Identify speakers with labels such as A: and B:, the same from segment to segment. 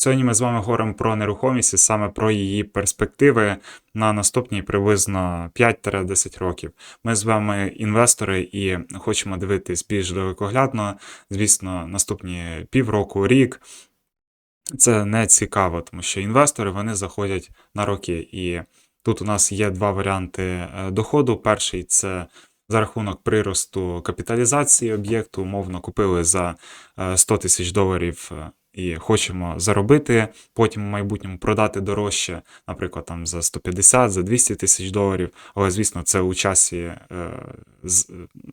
A: Сьогодні ми з вами говоримо про нерухомість і саме про її перспективи на наступні приблизно 5-10 років. Ми з вами інвестори і хочемо дивитись більш далекоглядно. Звісно, наступні півроку, рік. Це не цікаво, тому що інвестори вони заходять на роки. І тут у нас є два варіанти е, доходу. Перший це за рахунок приросту капіталізації об'єкту, умовно купили за е, 100 тисяч доларів е, і хочемо заробити, потім в майбутньому продати дорожче, наприклад, там за 150, за 200 тисяч доларів. Але, звісно, це у часі е,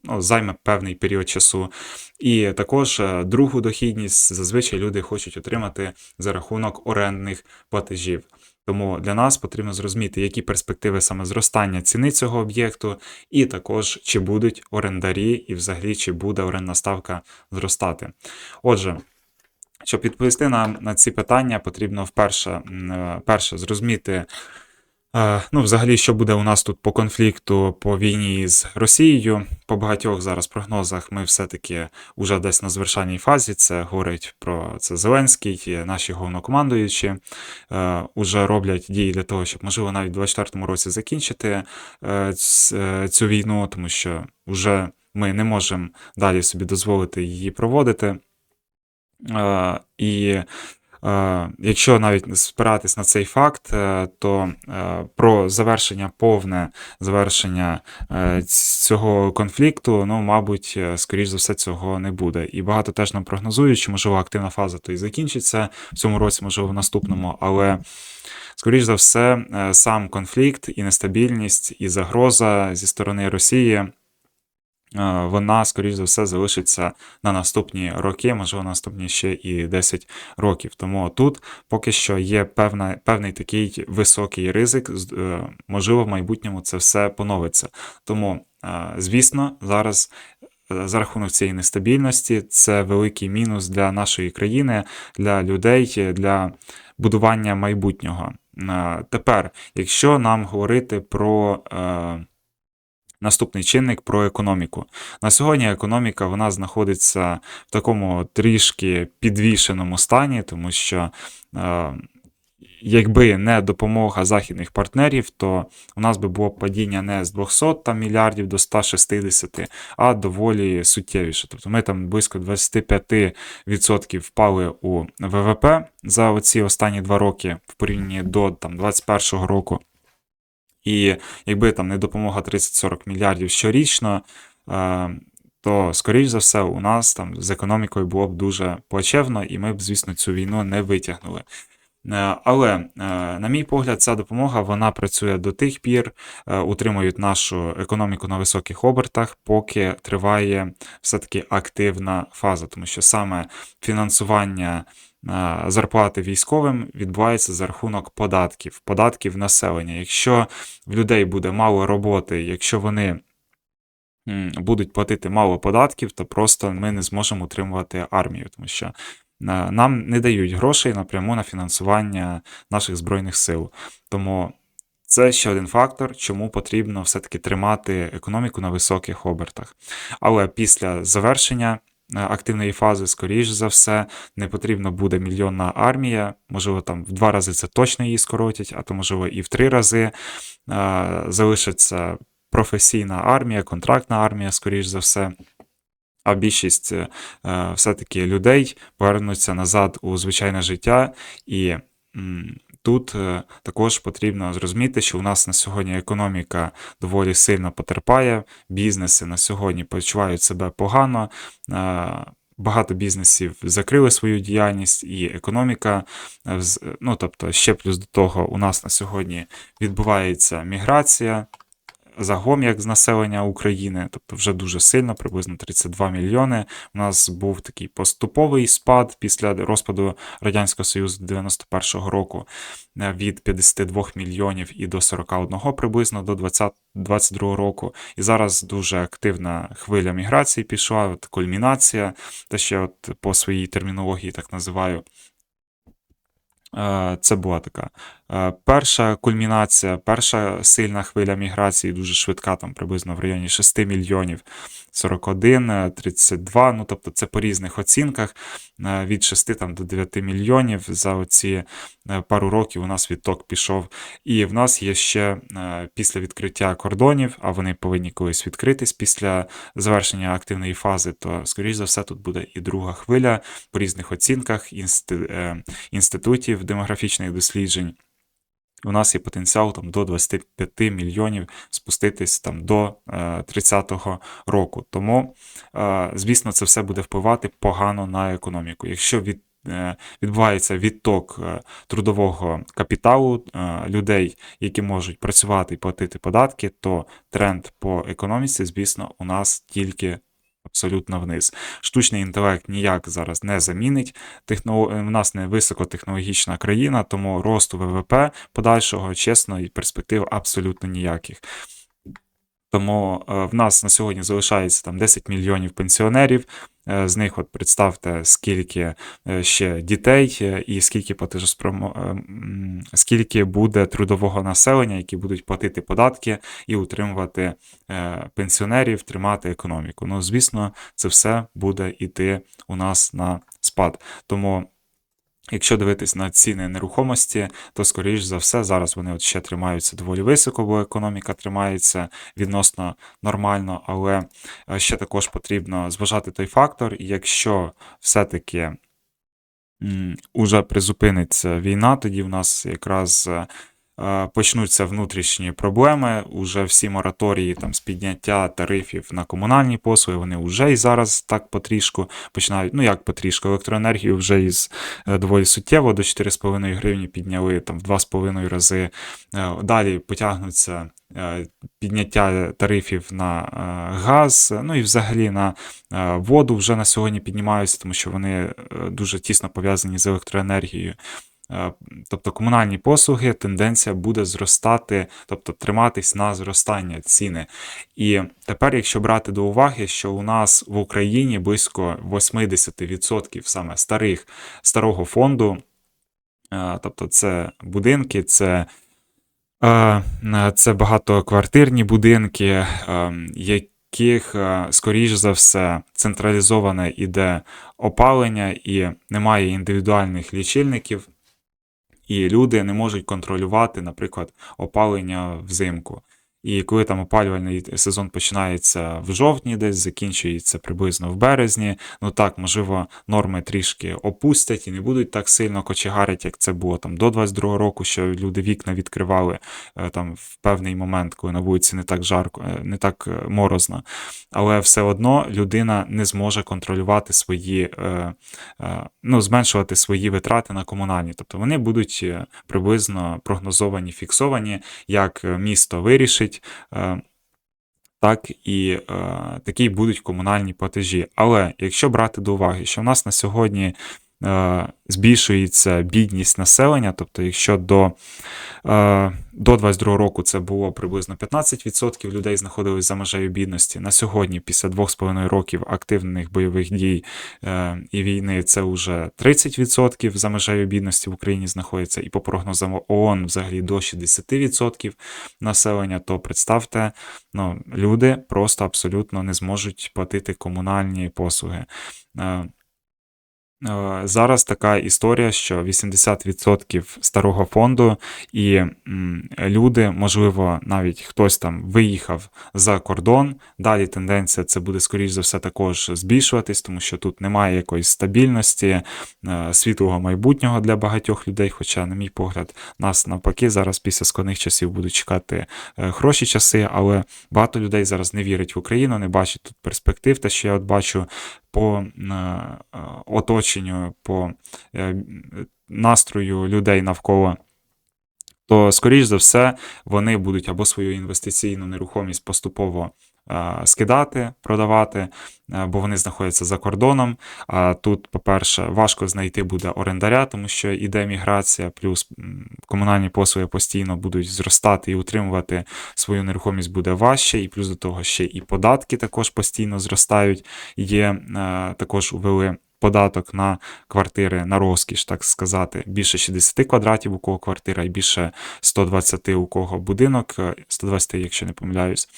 A: ну, займе певний період часу. І також е, другу дохідність зазвичай люди хочуть отримати за рахунок орендних платежів. Тому для нас потрібно зрозуміти, які перспективи саме зростання ціни цього об'єкту, і також чи будуть орендарі, і взагалі чи буде орендна ставка зростати. Отже, щоб відповісти на, на ці питання, потрібно вперше е, перше зрозуміти, е, ну, взагалі, що буде у нас тут по конфлікту, по війні з Росією. По багатьох зараз прогнозах ми все-таки вже десь на завершальній фазі. Це говорить про це Зеленський, наші головнокомандуючі е, уже роблять дії для того, щоб можливо навіть у 2024 році закінчити е, е, цю війну, тому що вже ми не можемо далі собі дозволити її проводити. Е, І е, якщо навіть спиратись на цей факт, е, то про завершення, повне завершення цього конфлікту, ну, мабуть, скоріш за все, цього не буде. І багато теж нам прогнозують, що можливо активна фаза то і закінчиться в цьому році, можливо, в наступному, але. Скоріш за все, сам конфлікт і нестабільність, і загроза зі сторони Росії вона, скоріш за все, залишиться на наступні роки, можливо, наступні ще і 10 років. Тому тут поки що є певна, певний такий високий ризик. е, Можливо, в майбутньому це все поновиться. Тому, е, звісно, зараз. е, За рахунок цієї нестабільності, це великий мінус для нашої країни, для людей, е, для будування майбутнього. Е, Тепер, якщо нам говорити про е, наступний чинник про економіку. На сьогодні економіка вона знаходиться в такому трішки підвішеному стані, тому що е, якби не допомога західних партнерів, то у нас би було падіння не з 200 там, мільярдів до 160, а доволі суттєвіше. Тобто ми там близько 25% впали у ВВП за оці останні два роки в порівнянні до там, 21 року. І якби там не допомога 30-40 мільярдів щорічно, е, то, скоріш за все, у нас там з економікою було б дуже плачевно, і ми б, звісно, цю війну не витягнули. Е, Але, е, на мій погляд, ця допомога вона працює до тих пір, утримують нашу економіку на високих обертах, поки триває все-таки активна фаза, тому що саме фінансування зарплати військовим відбувається за рахунок податків, податків населення. Якщо в людей буде мало роботи, якщо вони будуть платити мало податків, то просто ми не зможемо утримувати армію, тому що е, нам не дають грошей напряму на фінансування наших збройних сил. Тому це ще один фактор, чому потрібно все-таки тримати економіку на високих обертах. Але після завершення е, активної фази, скоріш за все, не потрібна буде мільйонна армія. Можливо, там в два рази це точно її скоротять, а то, можливо, і в три рази е, залишиться професійна армія, контрактна армія, скоріш за все. А більшість е, все-таки людей повернуться назад у звичайне життя, і тут е, також потрібно зрозуміти, що у нас на сьогодні економіка доволі сильно потерпає, бізнеси на сьогодні почувають себе погано. е, Багато бізнесів закрили свою діяльність, і економіка, е, ну тобто, ще плюс до того, у нас на сьогодні відбувається міграція, загом як з населення України, тобто вже дуже сильно, приблизно 32 мільйони. У нас був такий поступовий спад після розпаду Радянського Союзу 91-го року е, від 52 мільйонів і до 41 приблизно до 20, 22 року. І зараз дуже активна хвиля міграції пішла, от кульмінація, те, що от по своїй термінології так називаю. Е, Це була така е, перша кульмінація, перша сильна хвиля міграції, дуже швидка, там приблизно в районі 6 мільйонів 41, е, 32. Ну тобто це по різних оцінках е, від 6 там, до 9 мільйонів. За оці е, пару років у нас відток пішов. І в нас є ще е, після відкриття кордонів, а вони повинні колись відкритись після завершення активної фази, то, скоріш за все, тут буде і друга хвиля по різних оцінках е, інститутів демографічних досліджень. У нас є потенціал там до 25 мільйонів спуститись там до е, 30-го року. Тому, е, звісно, це все буде впливати погано на економіку. Якщо від, е, відбувається відток е, трудового капіталу е, людей, які можуть працювати і платити податки, то тренд по економіці, звісно, у нас тільки абсолютно вниз. Штучний інтелект ніяк зараз не замінить. Техно... В нас не високотехнологічна країна, тому росту ВВП подальшого, чесно, і перспектив абсолютно ніяких. Тому е, в нас на сьогодні залишається там 10 мільйонів пенсіонерів. Е, З них, от представте, скільки е, ще дітей і скільки платежоспромо... скільки буде трудового населення, які будуть платити податки і утримувати пенсіонерів, тримати економіку. Ну, звісно, це все буде йти у нас на спад. Тому. Якщо дивитись на ціни нерухомості, то скоріш за все зараз вони от ще тримаються доволі високо, бо економіка тримається відносно нормально, але е, ще також потрібно зважати той фактор, якщо все-таки уже призупиниться війна, тоді в нас якраз е, почнуться внутрішні проблеми. Уже всі мораторії там з підняття тарифів на комунальні послуги, вони вже і зараз так потрішку починають. Ну як потрішку, електроенергію вже із е, доволі суттєво до 4,5 гривні підняли там в 2,5 рази. Е, Далі потягнуться е, підняття тарифів на е, газ, ну і взагалі на е, воду вже на сьогодні піднімаються, тому що вони е, дуже тісно пов'язані з електроенергією. Е, Тобто комунальні послуги тенденція буде зростати, тобто триматись на зростання ціни. І тепер, якщо брати до уваги, що у нас в Україні близько 80% саме старих старого фонду, е, тобто це будинки, це Е, Це багатоквартирні будинки, яких, скоріш за все, централізоване іде опалення і немає індивідуальних лічильників, і люди не можуть контролювати, наприклад, опалення взимку. І коли там опалювальний сезон починається в жовтні, десь закінчується приблизно в березні. Ну так, можливо, норми трішки опустять і не будуть так сильно кочегарити, як це було там до 22 року, що люди вікна відкривали е, там в певний момент, коли на вулиці не так жарко, е, не так е, морозно. Але все одно людина не зможе контролювати свої, ну, зменшувати свої витрати на комунальні. Тобто вони будуть приблизно прогнозовані, фіксовані, як місто вирішить. Е, Так і е, такі будуть комунальні платежі. Але якщо брати до уваги, що в нас на сьогодні збільшується бідність населення, тобто, якщо до, е, до 22 року це було приблизно 15% людей знаходились за межею бідності, на сьогодні, після 2,5 років активних бойових дій е, і війни, це вже 30% за межею бідності в Україні знаходиться, і по прогнозам ООН взагалі до 60% населення, то представте, ну, люди просто абсолютно не зможуть платити комунальні послуги. Е, Зараз така історія, що 80% старого фонду, і люди, можливо, навіть хтось там виїхав за кордон. Далі тенденція це буде, скоріш за все, також збільшуватись, тому що тут немає якоїсь стабільності, е, світлого майбутнього для багатьох людей. Хоча, на мій погляд, нас навпаки зараз після складних часів будуть чекати е, хороші часи, але багато людей зараз не вірить в Україну, не бачить тут перспектив. Те, що я от бачу по е, е, оточенню, по е, настрою людей навколо. То, скоріш за все, вони будуть або свою інвестиційну нерухомість поступово скидати, продавати, е, бо вони знаходяться за кордоном. А тут, по-перше, важко знайти буде орендаря, тому що іде міграція, плюс комунальні послуги постійно будуть зростати і утримувати свою нерухомість буде важче, і плюс до того ще і податки також постійно зростають. Є е, також ввели податок на квартири на розкіш, так сказати, більше 60 квадратів, у кого квартира, і більше 120 у кого будинок, е, 120, якщо не помиляюсь.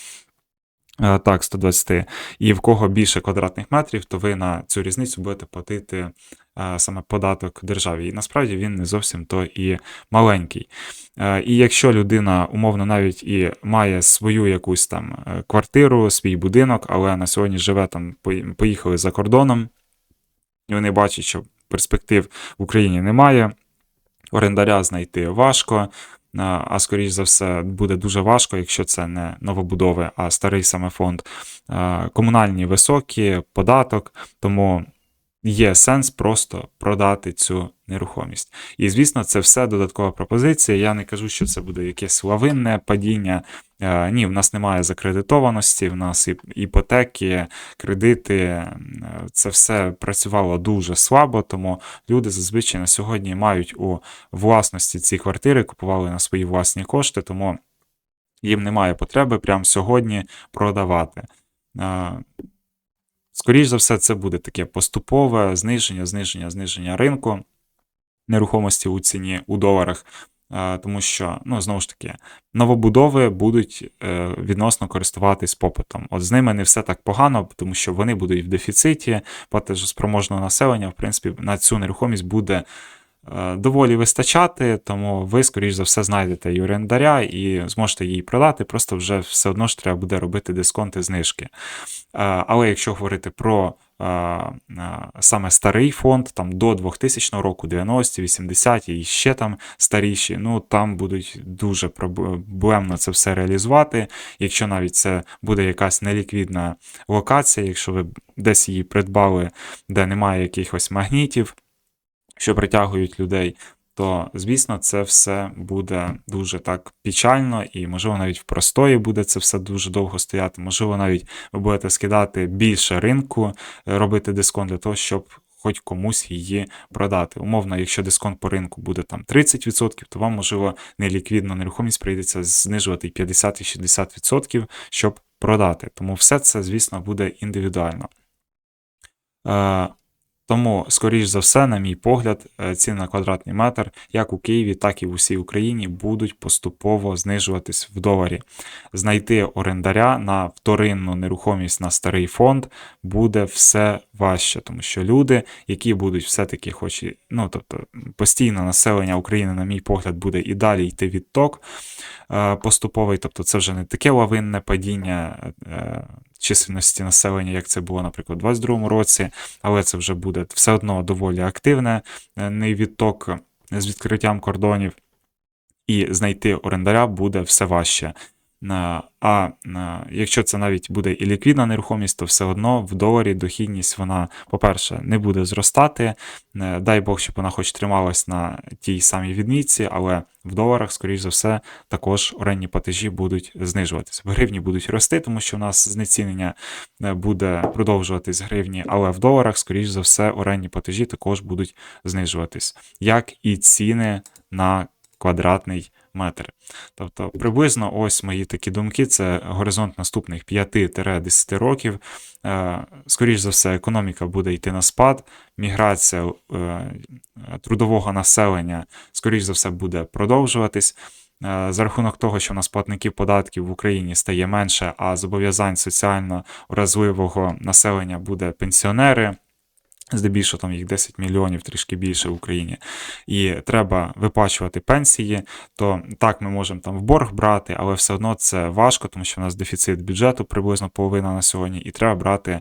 A: Е, Так, 120. І в кого більше квадратних метрів, то ви на цю різницю будете платити е, саме податок державі. І насправді він не зовсім то і маленький. Е, І якщо людина умовно навіть і має свою якусь там квартиру, свій будинок, але на сьогодні живе там, поїхали за кордоном, і вони бачать, що перспектив в Україні немає, орендаря знайти важко. А скоріш за все буде дуже важко, якщо це не новобудови, а старий саме фонд. Комунальні високі, податок, тому є сенс просто продати цю нерухомість. І звісно, це все додаткова пропозиція. Я не кажу, що це буде якесь лавинне падіння. Е, Ні, в нас немає закредитованості, в нас іпотеки, кредити. е, Це все працювало дуже слабо, тому люди зазвичай на сьогодні мають у власності ці квартири, купували на свої власні кошти, тому їм немає потреби прямо сьогодні продавати. Е, Скоріше за все, це буде таке поступове зниження, зниження, зниження ринку нерухомості у ціні у доларах. Тому що, ну, знову ж таки, новобудови будуть е, відносно користуватись попитом. От з ними не все так погано, тому що вони будуть в дефіциті платежоспроможного населення, в принципі, на цю нерухомість буде доволі вистачати, тому ви, скоріш за все, знайдете і орендаря, і зможете її продати, просто вже все одно ж треба буде робити дисконти, знижки. Е, Але якщо говорити про е, е, саме старий фонд, там до 2000 року, 90-ті, 80-ті і ще там старіші, ну там будуть дуже проблемно це все реалізувати. Якщо навіть це буде якась неліквідна локація, якщо ви десь її придбали, де немає якихось магнітів, що притягують людей, то звісно, це все буде дуже так печально, і можливо навіть в простої буде це все дуже довго стояти. Можливо, навіть ви будете скидати більше ринку, е, робити дисконт для того, щоб хоч комусь її продати. Умовно, якщо дисконт по ринку буде там 30%, то вам, можливо, неліквідну нерухомість прийдеться знижувати 50 і 60%, щоб продати. Тому все це, звісно, буде індивідуально. Е, тому, скоріш за все, на мій погляд, е, ціни на квадратний метр, як у Києві, так і в усій Україні, будуть поступово знижуватись в доларі. Знайти орендаря на вторинну нерухомість на старий фонд буде все важче, тому що люди, які будуть все-таки, хоч і, ну тобто, постійно населення України, на мій погляд, буде і далі йти відток е, поступовий, тобто це вже не таке лавинне падіння. Е, Чисельності населення, як це було, наприклад, у 2022 році, але це вже буде все одно доволі активне е, відток з відкриттям кордонів, і знайти орендаря буде все важче. А якщо це навіть буде і ліквідна нерухомість, то все одно в доларі дохідність вона, по-перше, не буде зростати. Е, Дай Бог, щоб вона хоч трималась на тій самій відмітці, але в доларах, скоріш за все, також орендні платежі будуть знижуватися. В гривні будуть рости, тому що в нас знецінення е, буде продовжуватись гривні, але в доларах, скоріш за все, орендні платежі також будуть знижуватись, як і ціни на квадратний метр. Тобто, приблизно ось мої такі думки: це горизонт наступних 5-10 років. Е, Скоріш за все, економіка буде йти на спад, міграція е, трудового населення, скоріш за все, буде продовжуватись. Е, За рахунок того, що в нас платників податків в Україні стає менше, а зобов'язань соціально уразливого населення буде пенсіонери. Здебільшого там їх 10 мільйонів, трішки більше в Україні, і треба виплачувати пенсії, то так ми можемо там в борг брати, але все одно це важко, тому що в нас дефіцит бюджету приблизно половина на сьогодні, і треба брати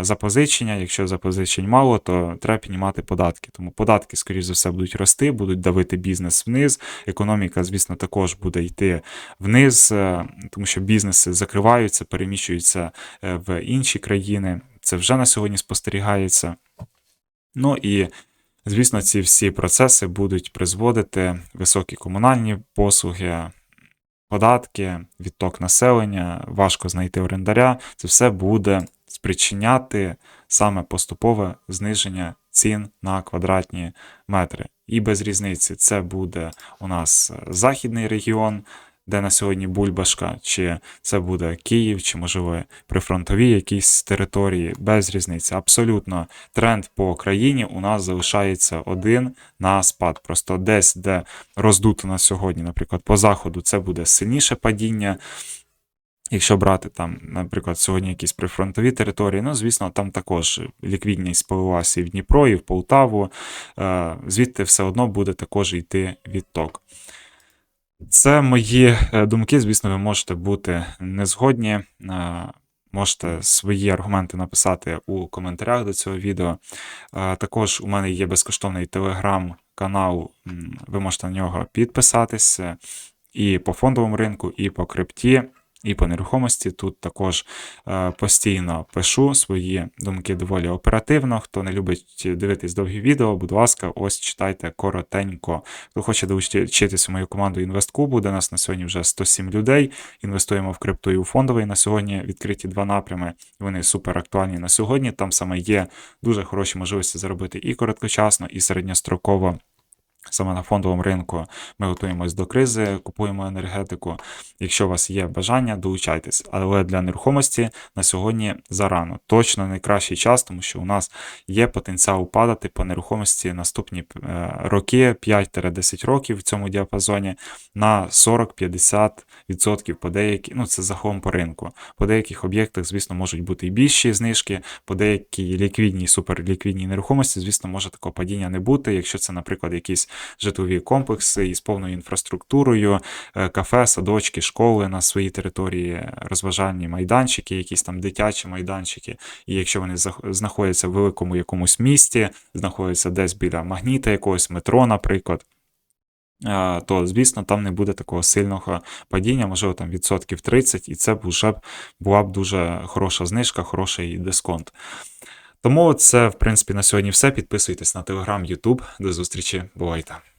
A: запозичення. Якщо запозичень мало, то треба піднімати податки. Тому податки, скоріш за все, будуть рости, будуть давити бізнес вниз. Економіка, звісно, також буде йти вниз, е, тому що бізнеси закриваються, переміщуються е, в інші країни. Це вже на сьогодні спостерігається. Ну і, звісно, ці всі процеси будуть призводити високі комунальні послуги, податки, відток населення, важко знайти орендаря. Це все буде спричиняти саме поступове зниження цін на квадратні метри. І без різниці це буде у нас західний регіон. Де на сьогодні Бульбашка, чи це буде Київ, чи можливо прифронтові якісь території, без різниці. Абсолютно тренд по країні у нас залишається один на спад. Просто десь, де роздуто на сьогодні, наприклад, по заходу, це буде сильніше падіння. Якщо брати там, наприклад, сьогодні якісь прифронтові території, ну, звісно, там також ліквідність полилася і в Дніпро, і в Полтаву, е, звідти все одно буде також йти відток. Це мої е, думки. Звісно, ви можете бути незгодні. е, Можете свої аргументи написати у коментарях до цього відео. Е, Також у мене є безкоштовний телеграм-канал, ви можете на нього підписатися і по фондовому ринку, і по крипті, і по нерухомості. Тут також е, постійно пишу свої думки доволі оперативно. Хто не любить дивитись довгі відео, будь ласка, ось читайте коротенько. Хто хоче долучитися в мою команду інвесткубу, де нас на сьогодні вже 107 людей. Інвестуємо в крипту і у фондовий. На сьогодні відкриті два напрями. Вони супер актуальні на сьогодні. Там саме є дуже хороші можливості заробити і короткочасно, і середньостроково. Саме на фондовому ринку ми готуємось до кризи, купуємо енергетику. Якщо у вас є бажання, долучайтесь. Але для нерухомості на сьогодні зарано. Точно найкращий час, тому що у нас є потенціал падати по нерухомості наступні е, роки, 5-10 років в цьому діапазоні на 40-50% по деякі, ну це загалом по ринку. По деяких об'єктах, звісно, можуть бути і більші знижки, по деякій ліквідній, суперліквідній нерухомості, звісно, може такого падіння не бути, якщо це, наприклад, якісь житлові комплекси із повною інфраструктурою, е, кафе, садочки, школи на своїй території, розважальні майданчики, якісь там дитячі майданчики. І якщо вони знаходяться в великому якомусь місті, знаходяться десь біля магніта якогось метро, наприклад. е, То, звісно, там не буде такого сильного падіння, можливо, там відсотків 30, і це вже була б дуже хороша знижка, хороший дисконт. Тому це, в принципі, на сьогодні все. Підписуйтесь на телеграм, Ютуб. До зустрічі, бувайте!